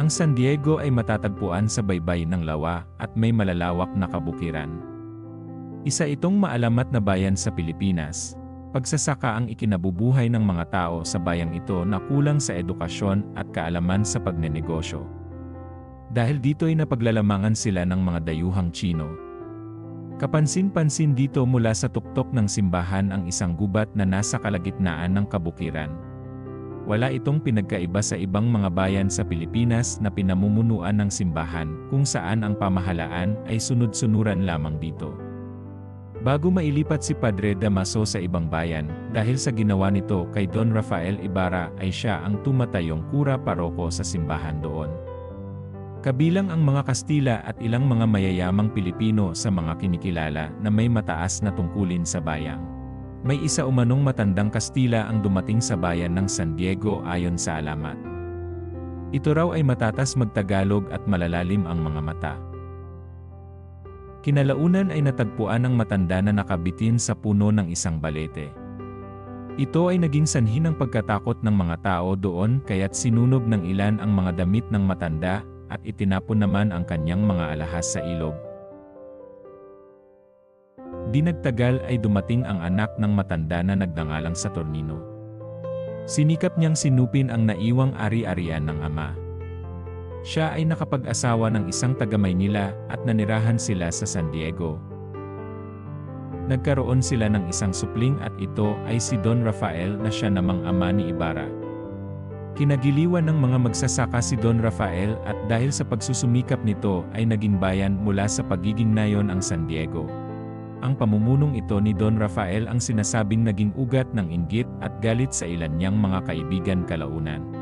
Ang San Diego ay matatagpuan sa baybay ng lawa at may malalawak na kabukiran. Isa itong maalamat na bayan sa Pilipinas. Pagsasaka ang ikinabubuhay ng mga tao sa bayang ito na kulang sa edukasyon at kaalaman sa pagnenegosyo. Dahil dito ay napaglalamangan sila ng mga dayuhang Chino. Kapansin-pansin dito mula sa tuktok ng simbahan ang isang gubat na nasa kalagitnaan ng kabukiran. Wala itong pinagkaiba sa ibang mga bayan sa Pilipinas na pinamumunuan ng simbahan kung saan ang pamahalaan ay sunod-sunuran lamang dito. Bago mailipat si Padre Damaso sa ibang bayan, dahil sa ginawa nito kay Don Rafael Ibarra ay siya ang tumatayong kura paroko sa simbahan doon. Kabilang ang mga Kastila at ilang mga mayayamang Pilipino sa mga kinikilala na may mataas na tungkulin sa bayang. May isa umanong matandang Kastila ang dumating sa bayan ng San Diego ayon sa alamat. Ito raw ay matatas magtagalog at malalalim ang mga mata. Kinalaunan ay natagpuan ng matanda na nakabitin sa puno ng isang balete. Ito ay naging sanhi ng pagkatakot ng mga tao doon kaya't sinunog ng ilan ang mga damit ng matanda at itinapon naman ang kanyang mga alahas sa ilog. Di nagtagal ay dumating ang anak ng matanda na nagnangalang sa Tornino. Sinikap niyang sinupin ang naiwang ari-arian ng ama. Siya ay nakapag-asawa ng isang taga-Maynila at nanirahan sila sa San Diego. Nagkaroon sila ng isang supling at ito ay si Don Rafael na siya namang ama ni Ibarra. Kinagiliwan ng mga magsasaka si Don Rafael at dahil sa pagsusumikap nito ay naging bayan mula sa pagiging nayon ang San Diego. Ang pamumunong ito ni Don Rafael ang sinasabing naging ugat ng inggit at galit sa ilan niyang mga kaibigan kalaunan.